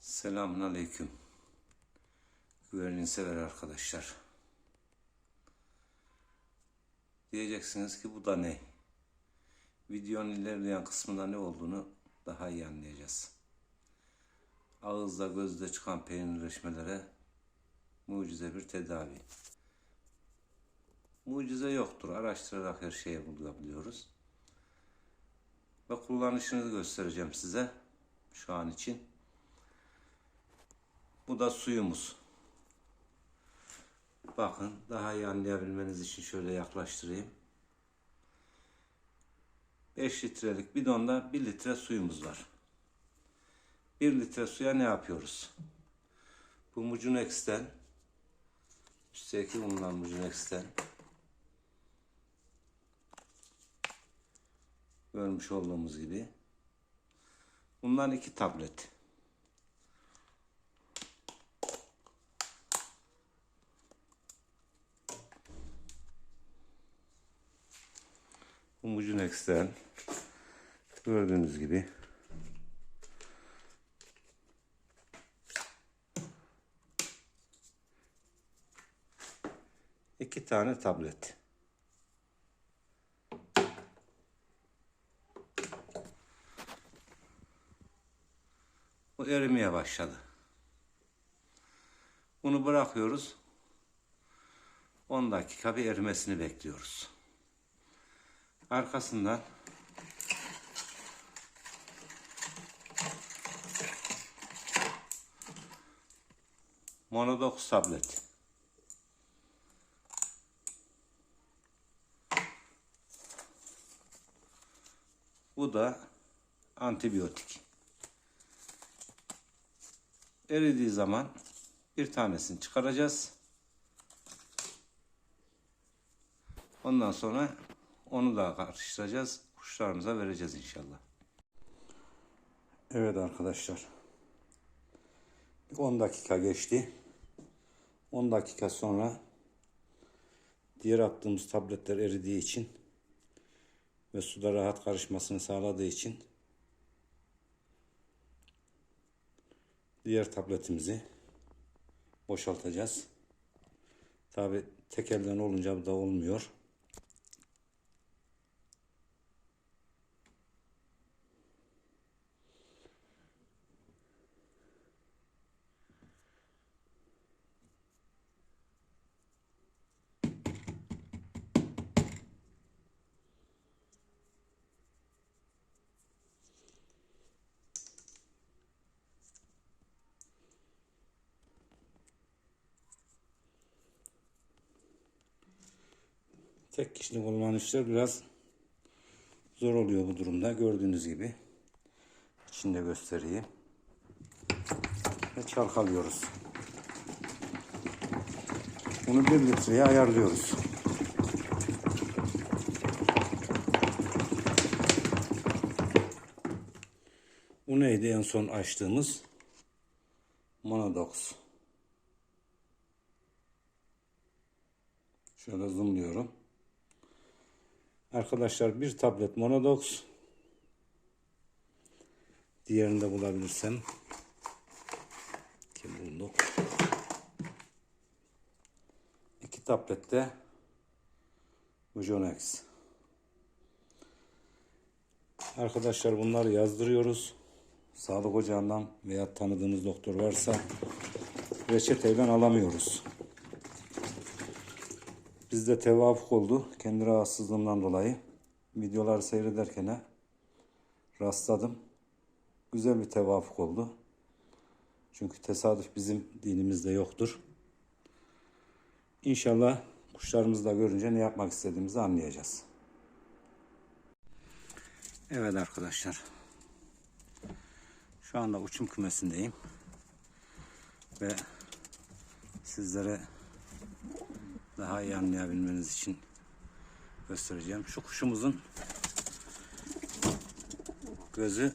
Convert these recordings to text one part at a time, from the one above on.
Selamun Aleyküm. Güvercin sever arkadaşlar. Diyeceksiniz ki bu da ne? Videonun ilerleyen kısmında ne olduğunu daha iyi anlayacağız. Ağızda gözde çıkan peynirleşmelere mucize bir tedavi. Mucize yoktur. Araştırarak her şeye bulabiliyoruz. Ve kullanışını göstereceğim size şu an için. Bu da suyumuz. Bakın daha iyi anlayabilmeniz için şöyle yaklaştırayım. 5 litrelik bidonda 1 litre suyumuz var. 1 litre suya ne yapıyoruz? Bu Mucunex'ten üstteki bulunan Mucunex'ten görmüş olduğumuz gibi bundan iki tablet. Bu Mucunex'ten gördüğünüz gibi iki tane tablet. Bu erimeye başladı. Bunu bırakıyoruz. 10 dakika bir erimesini bekliyoruz. Arkasından Monodox tablet. Bu da antibiyotik. Eridiği zaman bir tanesini çıkaracağız. Ondan sonra onu da karıştıracağız. Kuşlarımıza vereceğiz inşallah. Evet arkadaşlar. 10 dakika geçti. 10 dakika sonra diğer attığımız tabletler eridiği için ve suda rahat karışmasını sağladığı için diğer tabletimizi boşaltacağız. Tabi tek elden olunca bu da olmuyor. Tek kişilik olan işler biraz zor oluyor bu durumda. Gördüğünüz gibi. İçinde göstereyim. Ve çalkalıyoruz. Bunu bir litreye ayarlıyoruz. Bu neydi en son açtığımız? Monodox. Şöyle zoomluyorum. Arkadaşlar bir tablet Monodox. Diğerini de bulabilirsem. Kim bulduk? İki tablet de Mujonex. Arkadaşlar bunları yazdırıyoruz. Sağlık ocağından veya tanıdığımız doktor varsa reçeteyle alamıyoruz. Bizde tevafuk oldu. Kendi rahatsızlığımdan dolayı. Videoları seyrederken rastladım. Güzel bir tevafuk oldu. Çünkü tesadüf bizim dinimizde yoktur. İnşallah kuşlarımızı da görünce ne yapmak istediğimizi anlayacağız. Evet arkadaşlar. Şu anda uçum kümesindeyim. Ve sizlere daha iyi anlayabilmeniz için göstereceğim. Şu kuşumuzun gözü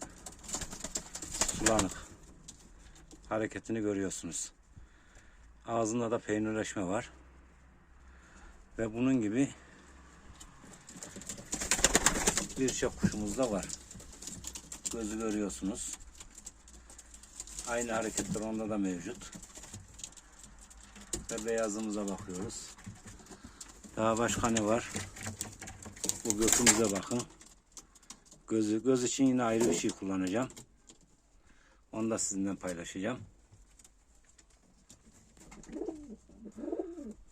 sulanık. Hareketini görüyorsunuz. Ağzında da peynirleşme var. Ve bunun gibi birçok kuşumuz da var. Gözü görüyorsunuz. Aynı hareketler onda da mevcut. Ve beyazımıza bakıyoruz. Daha başka ne var? Bu gökümüze bakın. Gözü, göz için yine ayrı bir şey kullanacağım. Onu da sizinle paylaşacağım.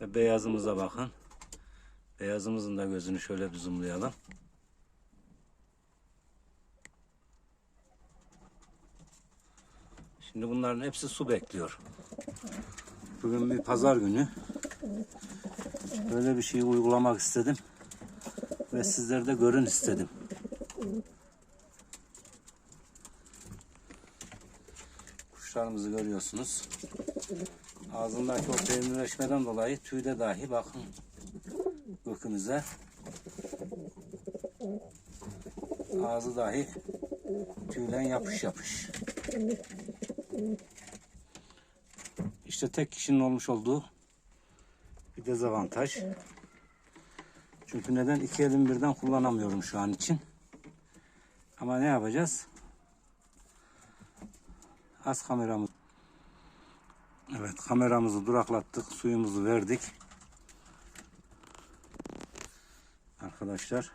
Ve beyazımıza bakın. Beyazımızın da gözünü şöyle bir zoomlayalım. Şimdi bunların hepsi su bekliyor. Bugün bir pazar günü. Böyle bir şeyi uygulamak istedim. Ve sizler de görün istedim. Kuşlarımızı görüyorsunuz. Ağzındaki o peynirleşmeden dolayı tüyde dahi bakın gökümüze. Ağzı dahi tüylen yapış yapış. İşte tek kişinin olmuş olduğu bir dezavantaj. Çünkü neden iki elim birden kullanamıyorum şu an için. Ama ne yapacağız? Az kameramız. Evet kameramızı duraklattık. Suyumuzu verdik. Arkadaşlar.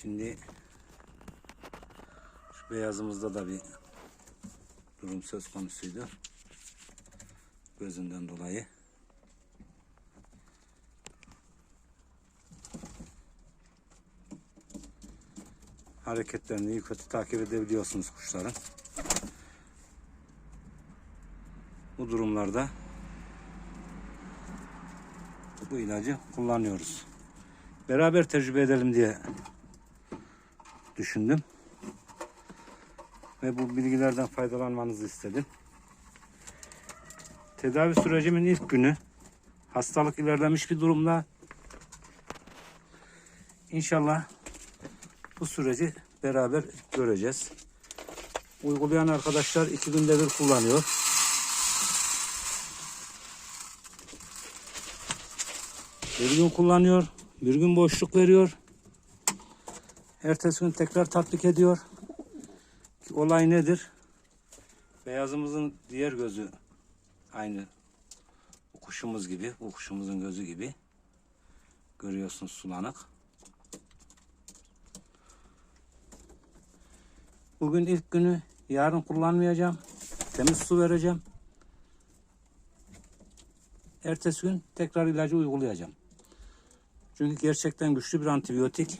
Şimdi şu beyazımızda da bir durum söz konusuydu. Gözünden dolayı. Hareketlerini iyi kötü takip edebiliyorsunuz kuşların. Bu durumlarda bu ilacı kullanıyoruz. Beraber tecrübe edelim diye düşündüm. Ve bu bilgilerden faydalanmanızı istedim. Tedavi sürecimin ilk günü hastalık ilerlemiş bir durumda. İnşallah bu süreci beraber göreceğiz. Uygulayan arkadaşlar iki günde bir kullanıyor. Bir gün kullanıyor, bir gün boşluk veriyor. Ertesi gün tekrar tatbik ediyor. Olay nedir? Beyazımızın diğer gözü aynı bu kuşumuz gibi, bu kuşumuzun gözü gibi. Görüyorsunuz sulanık. Bugün ilk günü, yarın kullanmayacağım. Temiz su vereceğim. Ertesi gün tekrar ilacı uygulayacağım. Çünkü gerçekten güçlü bir antibiyotik.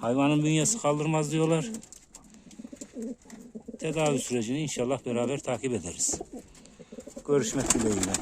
Hayvanın bünyesi kaldırmaz diyorlar. Tedavi sürecini inşallah beraber takip ederiz. Görüşmek dileğiyle.